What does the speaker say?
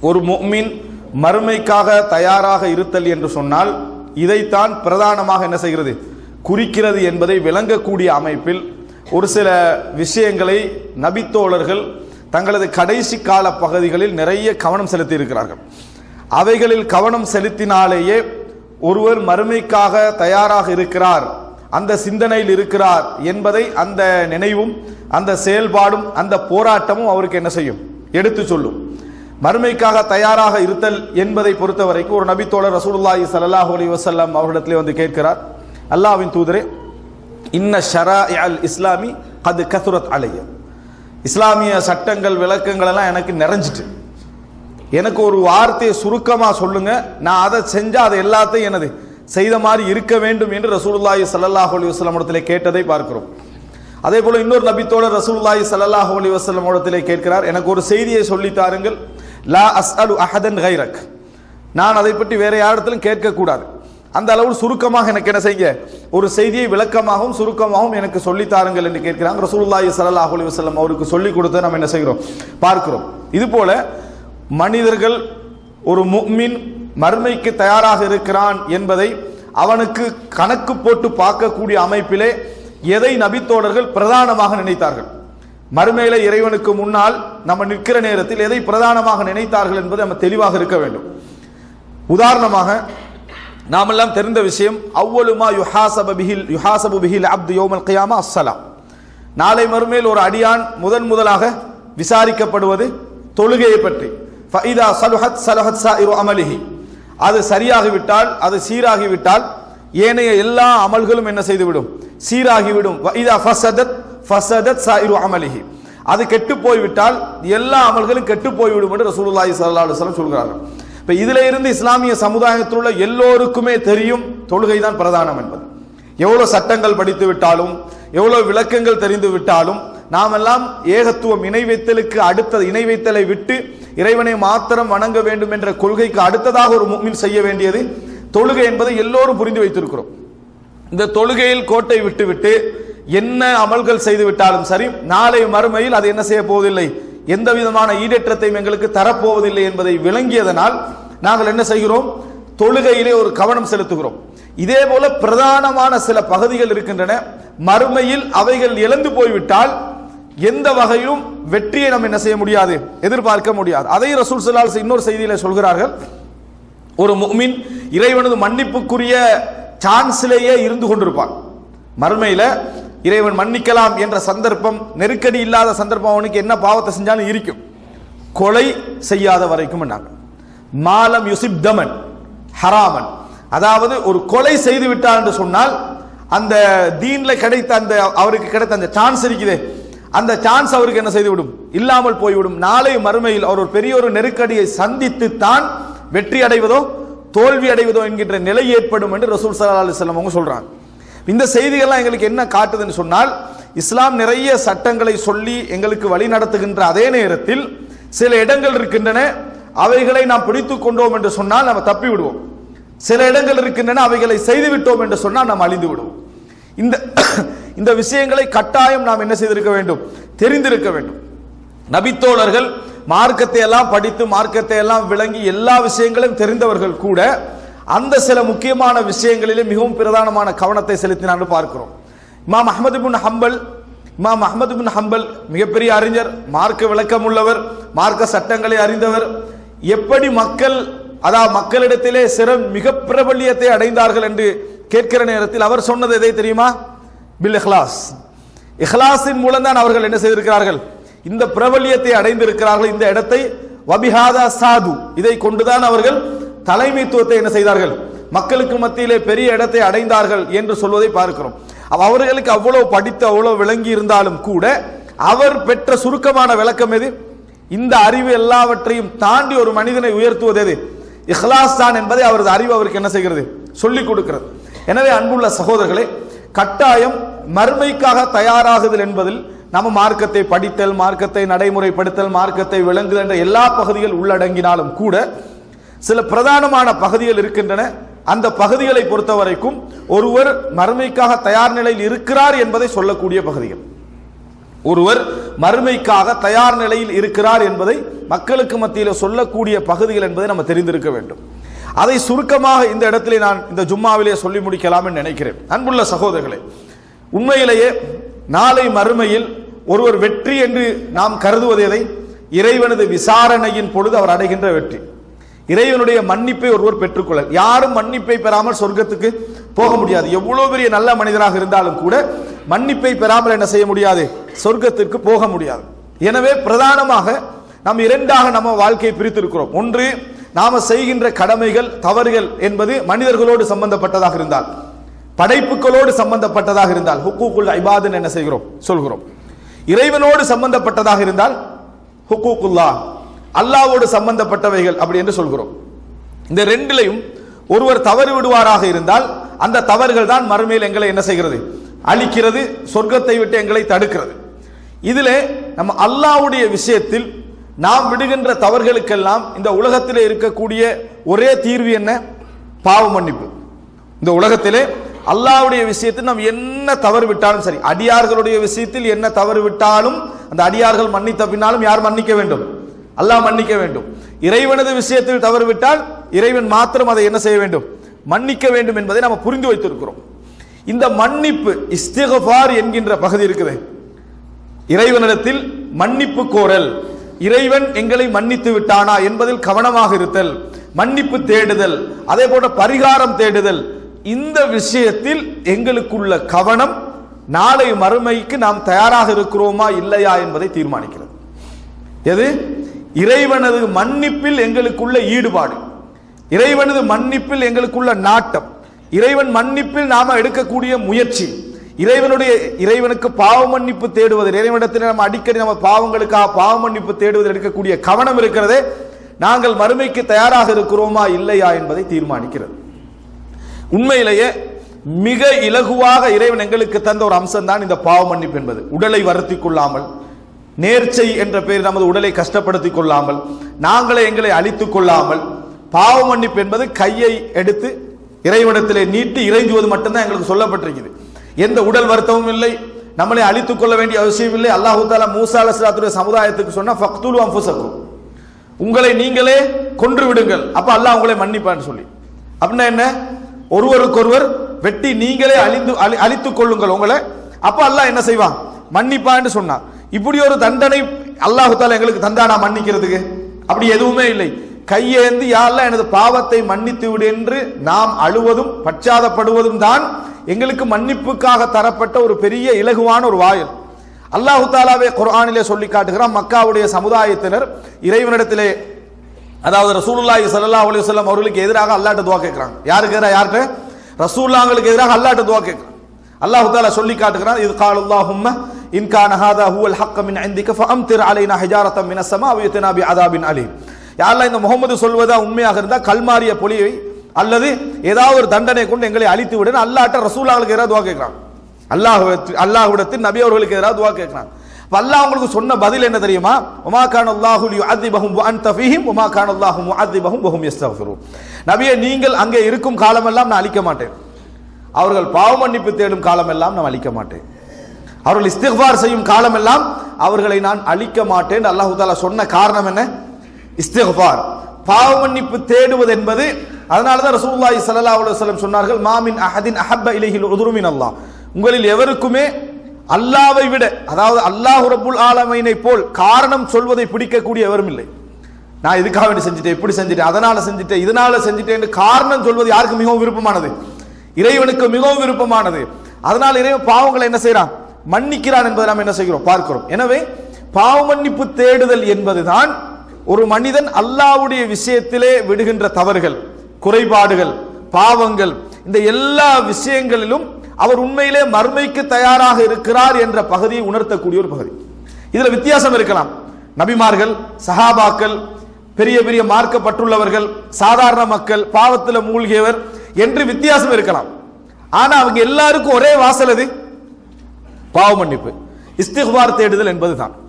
ஒரு முக்மின் மறுமைக்காக தயாராக இருத்தல் என்று சொன்னால் இதைத்தான் பிரதானமாக என்ன செய்கிறது? குறிக்கிறது என்பதை விளங்கக்கூடிய அமைப்பில் ஒரு சில விஷயங்களை நபித்தோழர்கள் தங்களது கடைசி கால பகுதிகளில் நிறைய கவனம் செலுத்தி இருக்கிறார்கள் அவைகளில் கவனம் செலுத்தினாலேயே ஒருவர் மறுமைக்காக தயாராக இருக்கிறார் அந்த சிந்தனையில் இருக்கிறார் என்பதை அந்த நினைவும் அந்த செயல்பாடும் அந்த போராட்டமும் அவருக்கு என்ன செய்யும்? எடுத்து சொல்லும். மறுமைக்காக தயாராக இருத்தல் என்பதை பொறுத்த வரைக்கும் ஒரு நபித்தோழர் ரசூலுல்லாஹி சல்லாஹூ அலி வசல்லாம் அவரிடத்திலே வந்து கேட்கிறார். அல்லாஹ்வின் தூதரே இன்ன ஷரா அல் இஸ்லாமி அது கசுரத் அலைய. இஸ்லாமிய சட்டங்கள் விளக்கங்கள் எல்லாம் எனக்கு நிறைஞ்சிட்டு. எனக்கு ஒரு வார்த்தையை சுருக்கமாக சொல்லுங்க. நான் அதை செஞ்சால் அதை எல்லாத்தையும் எனது செய்த மாதிரி இருக்க வேண்டும் என்று ரசூலுல்லாஹி சல்லாஹூ அலி வஸல்லம் இடத்துல கேட்டதை பார்க்கிறோம். அதே போல இன்னொரு நபித்தோட ரசூலுல்லாஹி சல்லாஹூ அலி வஸ்லம் இடத்திலே கேட்கிறார். எனக்கு ஒரு செய்தியை சொல்லி தாருங்கள். லா அஸ் அலு அஹதன் கைரக். நான் அதை பற்றி வேற யாரிடத்திலும் கேட்கக்கூடாது. அந்த அளவு சுருக்கமாக எனக்கு என்ன செய்ய ஒரு செய்தியை விளக்கமாகவும் சுருக்கமாகவும் எனக்கு சொல்லித்தாருங்கள் என்று கேட்கிறாங்க. ரசூலுல்லாஹி சல்லாஹ் அலி வசலம் அவருக்கு சொல்லிக் கொடுத்து நம்ம என்ன செய்கிறோம்? பார்க்கிறோம். இது போல மனிதர்கள் ஒரு முக்மின் மறுமைக்கு தயாராக இருக்கிறான் என்பதை அவனுக்கு கணக்கு போட்டு பார்க்கக்கூடிய அமைப்பிலே எதை நபித்தோழர்கள் பிரதானமாக நினைத்தார்கள்? மறுமையில இறைவனுக்கு முன்னால் நம்ம நிற்கிற நேரத்தில் எதை பிரதானமாக நினைத்தார்கள் என்பது நம்ம தெளிவாக இருக்க வேண்டும். உதாரணமாக நாமெல்லாம் தெரிந்த விஷயம் அவ்வளுமா யுஹாசப பிஹில் யுஹாசபு பிஹில் அப்து யோமல் கயாமா அஸ்ஸலாம். நாளை மறுமையில் ஒரு அடியான் முதன் முதலாக விசாரிக்கப்படுவது தொழுகையை பற்றி. ஃபைதா சலுஹத் சலுஹத் சாயிரு அமலிஹி. அது சரியாகிவிட்டால் அது சீராகிவிட்டால் ஏனைய எல்லா அமல்களும் என்ன செய்துவிடும்? சீராகிவிடும். இதா ஃபசதத் ஃபசதத் சாயிரு அமலிஹி. அது கெட்டு போய்விட்டால் எல்லா அமல்களும் கெட்டு போய்விடும் என்று ரசூலுல்லாஹி ஸல்லல்லாஹு அலைஹி வஸல்லம் சொல்கிறார்கள். இப்போ இதில் இருந்து இஸ்லாமிய சமுதாயத்தில் உள்ள எல்லோருக்குமே தெரியும் தொழுகை தான் பிரதானம் என்பது. எவ்வளோ சட்டங்கள் படித்து விட்டாலும் எவ்வளோ விளக்கங்கள் தெரிந்து விட்டாலும் நாமெல்லாம் ஏகத்துவம் இணை வைத்தலுக்கு அடுத்த இணை வைத்தலை விட்டு இறைவனை மாத்திரம் வணங்க வேண்டும் என்ற கொள்கைக்கு அடுத்ததாக ஒரு முக்மின் செய்ய வேண்டியது தொழுகை என்பதை எல்லோரும் புரிந்து வைத்திருக்கிறோம். இந்த தொழுகையில் கோட்டை விட்டுவிட்டு என்ன அமல்கள் செய்து விட்டாலும் சரி நாளை மறுமையில் அது என்ன செய்ய போவதில்லை? எந்த விதமான ஈடேற்றத்தையும் எங்களுக்கு தரப்போவதில்லை என்பதை விளங்கியதனால் நாங்கள் என்ன செய்கிறோம்? தொழுகையிலே ஒரு கவனம் செலுத்துகிறோம். இதே போல பிரதானமான சில பகுதிகள் இருக்கின்றன. மறுமையில் அவைகள் இழந்து போய்விட்டால் எந்த வகையும் வெற்றியை நம்ம என்ன செய்ய முடியாது? எதிர்பார்க்க முடியாது. அதை ரசூல் சலால் இன்னொரு செய்தியில சொல்கிறார்கள். ஒரு முஃமின் இறைவனது மன்னிப்புக்குரிய சான்ஸிலேயே இருந்து கொண்டிருப்பான். மறுமையில இறைவன் மன்னிக்கலாம் என்ற சந்தர்ப்பம் நெருக்கடி இல்லாத சந்தர்ப்பம் அவனுக்கு என்ன பாவத்தை செஞ்சாலும் இருக்கும். கொலை செய்யாத வரைக்கும் மாலம் யுசிப் தமன் ஹராமன். அதாவது ஒரு கொலை செய்து விட்டார் என்று சொன்னால் அந்த தீன்ல கிடைத்த அந்த அவருக்கு கிடைத்த அந்த சான்ஸ் இருக்குதே. அந்த சான்ஸ் அவருக்கு என்ன செய்துவிடும் இல்லாமல் போய்விடும். நாளை மறுமையில் அவர் ஒரு பெரிய ஒரு நெருக்கடியை சந்தித்து தான் வெற்றி அடைவதோ தோல்வி அடைவதோ என்கின்ற நிலை ஏற்படும் என்று ரசூல் சல்லா அலுவலம் அவங்க சொல்றாங்க. இந்த செய்திகள்லாம் எங்களுக்கு என்ன காட்டுதுன்னு சொன்னால் இஸ்லாம் நிறைய சட்டங்களை சொல்லி எங்களுக்கு வழி நடத்துகின்ற அதே நேரத்தில் சில இடங்கள் இருக்கின்றன அவைகளை நாம் பிடித்து கொண்டோம் என்று சொன்னால் நம்ம தப்பி விடுவோம் சில இடங்கள் இருக்கின்றன அவைகளை செய்து விட்டோம் என்று சொன்னால் நாம் அழிந்து விடுவோம் இந்த இந்த விஷயங்களை கட்டாயம் நாம் என்ன செய்திருக்க வேண்டும்? தெரிந்திருக்க வேண்டும். நபித்தோழர்கள் மார்க்கத்தை எல்லாம் படித்து மார்க்கத்தை எல்லாம் விளங்கி எல்லா விஷயங்களையும் தெரிந்தவர்கள் கூட அந்த சில முக்கியமான விஷயங்களிலே மிகவும் பிரதானமான கவனத்தை செலுத்தினான்னு பார்க்கிறோம். இமாம் அஹமது பின் ஹம்பல் இமாம் அஹமது பின் ஹம்பல் மிகப்பெரிய அறிஞர் மார்க்க விளக்கம் உள்ளவர் மார்க்க சட்டங்களை அறிந்தவர். எப்படி மக்கள் அதாவது மக்களிடத்திலே சிறம் மிக பிரபல்யத்தை அடைந்தார்கள் என்று கேட்கிற நேரத்தில் அவர் சொன்னது எதை தெரியுமா? பில் இஹ்லாஸ் இஹ்லாஸின் மூலம் தான் அவர்கள் என்ன செய்திருக்கிறார்கள்? இந்த பிரபல்யத்தை அடைந்திருக்கிறார்கள். இந்த இடத்தை வபிஹாதா சாது இதை கொண்டுதான் அவர்கள் தலைமைத்துவத்தை என்ன செய்தார்கள்? மக்களுக்கு மத்தியிலே பெரிய இடத்தை அடைந்தார்கள் என்று சொல்வதை பார்க்கிறோம். அவர்களுக்கு அவ்வளவு படித்து அவ்வளவு விளங்கி இருந்தாலும் கூட அவர் பெற்ற சுருக்கமான விளக்கம் எது? இந்த அறிவு எல்லாவற்றையும் தாண்டி ஒரு மனிதனை உயர்த்துவது எது? இஹ்லாஸ் தான் என்பதை அவரது அறிவு அவருக்கு என்ன செய்கிறது? சொல்லிக் கொடுக்கிறது. எனவே அன்புள்ள சகோதரர்களே கட்டாயம் மறுமைக்காக தயாராகுதல் என்பதில் நம்ம மார்க்கத்தை படித்தல் மார்க்கத்தை நடைமுறைப்படுத்தல் மார்க்கத்தை விளங்குதல் என்ற எல்லா பகுதிகள் உள்ளடங்கினாலும் கூட சில பிரதானமான பகுதிகள் இருக்கின்றன. அந்த பகுதிகளை பொறுத்த வரைக்கும் ஒருவர் மறுமைக்காக தயார் நிலையில் இருக்கிறார் என்பதை சொல்லக்கூடிய பகுதிகள். ஒருவர் மறுமைக்காக தயார் நிலையில் இருக்கிறார் என்பதை மக்களுக்கு மத்தியில் சொல்லக்கூடிய பகுதிகள் என்பதை நம்ம தெரிந்திருக்க வேண்டும். அதை சுருக்கமாக இந்த இடத்திலே நான் இந்த ஜும்மாவிலே சொல்லி முடிக்கலாம் என்று நினைக்கிறேன். அன்புள்ள சகோதரர்களே உண்மையிலேயே நாளை மறுமையில் ஒருவர் வெற்றி என்று நாம் கருதுவது எதை இறைவனது விசாரணையின் பொழுது அவர் அடைகின்ற வெற்றி. இறைவனுடைய மன்னிப்பை ஒருவர் பெற்றுக்கொள்ள யாரும் மன்னிப்பை பெறாமல் சொர்க்கத்துக்கு போக முடியாது. எவ்வளவு பெரிய நல்ல மனிதராக இருந்தாலும் கூட மன்னிப்பை பெறாமல் என்ன செய்ய முடியாது? சொர்க்கத்திற்கு போக முடியாது. எனவே பிரதானமாக நாம் இரண்டாக நம்ம வாழ்க்கையை பிரித்திருக்கிறோம். ஒன்று நாம செய்கின்ற கடமைகள் தவறுகள் என்பது மனிதர்களோடு சம்பந்தப்பட்டதாக இருந்தால் படைப்புகளோடு சம்பந்தப்பட்டதாக இருந்தால் ஹுக்கூக்குல் ஐபாதுன்னு என்ன செய்கிறோம்? சொல்கிறோம். இறைவனோடு சம்பந்தப்பட்டதாக இருந்தால் ஹுக்கூக்குல்லா அல்லாவோடு சம்பந்தப்பட்டவைகள் அப்படி என்று சொல்கிறோம். இந்த ரெண்டிலையும் ஒருவர் தவறு விடுவாராக இருந்தால் அந்த தவறுகள் தான் மறுமையில் எங்களை என்ன செய்கிறது? அழிக்கிறது சொர்க்கத்தை விட்டு எங்களை தடுக்கிறது. இதில் நம்ம அல்லாவுடைய விஷயத்தில் நாம் விடுகின்ற தவறுகளுக்கெல்லாம் இந்த உலகத்தில் இருக்கக்கூடிய ஒரே தீர்வு என்ன? பாவ மன்னிப்பு. இந்த உலகத்திலே அல்லாவுடைய விஷயத்தில் நாம் என்ன தவறு விட்டாலும் சரி அடியார்களுடைய விஷயத்தில் என்ன தவறு விட்டாலும் அந்த அடியார்கள் மன்னித்த பின்னாலும் யார் மன்னிக்க வேண்டும்? அல்லாஹ் மன்னிக்க வேண்டும். இறைவனது விஷயத்தில் தவறுவிட்டால் இறைவன் மாத்திரம் அதை என்ன செய்ய வேண்டும்? மன்னிக்க வேண்டும் என்பதை நாம் புரிந்து வைத்திருக்கிறோம். இந்த மன்னிப்பு இஸ்திகபார் என்கின்ற பகுதி இருக்குது. இறைவனிடத்தில் மன்னிப்பு கோரல். இறைவன் எங்களை மன்னித்து விட்டானா என்பதில் கவனமாக இருத்தல். மன்னிப்பு தேடுதல். அதே போல பரிகாரம் தேடுதல். இந்த விஷயத்தில் எங்களுக்குள்ள கவனம் நாளை மறுமைக்கு நாம் தயாராக இருக்கிறோமா இல்லையா என்பதை தீர்மானிக்கிறது. எது? இறைவனது மன்னிப்பில் எங்களுக்குள்ள ஈடுபாடு. இறைவனது மன்னிப்பில் எங்களுக்குள்ள நாட்டம். இறைவன் மன்னிப்பில் நாம எடுக்கக்கூடிய முயற்சி. இறைவனுடைய இறைவனுக்கு பாவ மன்னிப்பு தேடுவதில் இறைவனிடத்தில் நம்ம அடிக்கடி நம்ம பாவங்களுக்காக பாவ மன்னிப்பு தேடுவதில் எடுக்கக்கூடிய கவனம் இருக்கிறதே நாங்கள் மறுமைக்கு தயாராக இருக்கிறோமா இல்லையா என்பதை தீர்மானிக்கிறது. உண்மையிலேயே மிக இலகுவாக இறைவன் எங்களுக்கு தந்த ஒரு அம்சம் தான் இந்த பாவ மன்னிப்பு என்பது. உடலை வருத்தி கொள்ளாமல் நேர்ச்சை என்ற பெயர் நமது உடலை கஷ்டப்படுத்திக் கொள்ளாமல் நாங்களே எங்களை அழித்துக் கொள்ளாமல் பாவ மன்னிப்பு என்பது கையை எடுத்து இறைவனத்திலே நீட்டி இறைஞ்சுவது மட்டும்தான் எங்களுக்கு சொல்லப்பட்டிருக்குது. எந்த உடல் வருத்தமும் இல்லை நம்மளை அழித்துக் கொள்ள வேண்டிய அவசியம் இல்லை. அல்லாஹு தாலா மூசா அலஸ்லாத்துடைய சமுதாயத்துக்கு சொன்னா ஃபக்துலு அம்புசக்கும் உங்களை நீங்களே கொன்று விடுங்கள். அப்ப அல்லாஹ் உங்களை மன்னிப்பான்னு சொல்லி. அப்படின்னா என்ன? ஒருவருக்கொருவர் வெட்டி நீங்களே அழிந்து அழி- அழித்துக் கொள்ளுங்கள் உங்களை. அப்ப அல்லாஹ் என்ன செய்வான்? மன்னிப்பான்னு சொன்னான். இப்படி ஒரு தண்டனை அல்லாஹு எங்களுக்கு தந்தானா மன்னிக்கிறதுக்கு? அப்படி எதுவுமே இல்லை. கையேந்து யாரெல்லாம் எனது பாவத்தை மன்னித்து விடு என்று நாம் அழுவதும் பச்சாதப்படுவதும் தான் எங்களுக்கு மன்னிப்புக்காக தரப்பட்ட ஒரு பெரிய இலகுவான ஒரு வாயில். அல்லாஹு தாலாவே குர்ஆனிலே சொல்லி காட்டுகிறான் மக்காவுடைய சமுதாயத்தினர் இறைவனிடத்திலே அதாவது ரசூலுல்லாஹி சல்லா அலைஹி சொல்லம் அவர்களுக்கு எதிராக அல்லாட்டு துவா கேட்கிறாங்க. யாருக்கு எதிராக? யார்கிட்ட ரசூலுல்லாஹ்களுக்கு எதிராக அல்லாட்டு துவா கேட்கிறாங்க. அல்லாஹு தாலா சொல்லி காட்டுகிறான் இது கால் அல்லாஹும்ம இன் ஹாதா ஹுவல் ஹக்க மின் இந்திக ஃபஅம்திர் அலைனா ஹிஜாரத்தம் மினசமா ஸமா அவ் யத்னா பி அதாபின் அலி யாரெல்லாம் இந்த முகமது சொல்வதா உண்மையாக இருந்தால் கல்மாரிய பொலியை அல்லது ஏதாவது ஒரு தண்டனை கொண்டு எங்களை அழித்து விடு அல்லாட்ட ரசூலுல்லாஹ்களுக்கு ஏதாவது துவா கேட்கிறான். அல்லாஹ் அல்லாஹ்விடத்தில் நபி அவர்களுக்கு எதிராக துவா கேட்கிறான். அல்லாஹ் உங்களுக்கு சொன்ன பதில் என்ன தெரியுமா? உமா கான் அல்லாஹு யுஅதிபஹும் வ அன்த ஃபீஹிம் உமா கான் அல்லாஹு முஅதிபஹும் வஹும் யஸ்தக்ஃபிரூன் நபியே நீங்கள் அங்கே இருக்கும் காலமெல்லாம் நான் அழிக்க மாட்டேன். அவர்கள் பாவ மன்னிப்பு தேடும் காலமெல்லாம் நான் அழிக்க மாட்டேன். அவர்கள் இஸ்திஃபார் செய்யும் காலமெல்லாம் அவர்களை நான் அழிக்க மாட்டேன். அல்லாஹு தாலா சொன்ன காரணம் என்ன? இஸ்திஃபார் பாவ மன்னிப்பு தேடுவது என்பது அதனால தான் ரசூல்லாய் சல்லா அலுவலம் சொன்னார்கள் மாமின் அஹதின் அஹப்ப இலகில் உதுருமின் அல்லாஹ். உங்களில் எவருக்குமே அல்லாவை விட அதாவது அல்லாஹ் ரபுல் ஆலமையினை போல் காரணம் சொல்வதை பிடிக்கக்கூடிய எவரும் இல்லை. நான் இதுக்காக வேண்டி செஞ்சுட்டேன் இப்படி செஞ்சுட்டேன் அதனால செஞ்சுட்டேன் இதனால செஞ்சுட்டேன் காரணம் சொல்வது யாருக்கு மிகவும் விருப்பமானது? இறைவனுக்கு மிகவும் விருப்பமானது. அதனால் இறைவன் பாவங்களை என்ன செய்யறான் மன்னிக்கிறான் என்பதை நாம் என்ன செய்கிறோம்? பார்க்கிறோம். எனவே பாவ மன்னிப்பு தேடுதல் என்பதுதான் ஒரு மனிதன் அல்லாவுடைய விஷயத்திலே விடுகின்ற தவறுகள் குறைபாடுகள் பாவங்கள். இந்த எல்லா விஷயங்களிலும் அவர் உண்மையிலே மர்மைக்கு தயாராக இருக்கிறார் என்ற பகுதியை உணர்த்தக்கூடிய ஒரு பகுதி. இதுல வித்தியாசம் இருக்கலாம். நபிமார்கள் சஹாபாக்கள் பெரிய பெரிய மார்க்கப்பட்டுள்ளவர்கள் சாதாரண மக்கள் பாவத்தில் மூழ்கியவர் என்று வித்தியாசம் இருக்கலாம். ஆனா அவங்க எல்லாருக்கும் ஒரே வாசல் அது பாவ மன்னிப்பு. இஸ்திக்பார் தேடுதல் என்பதுதான்.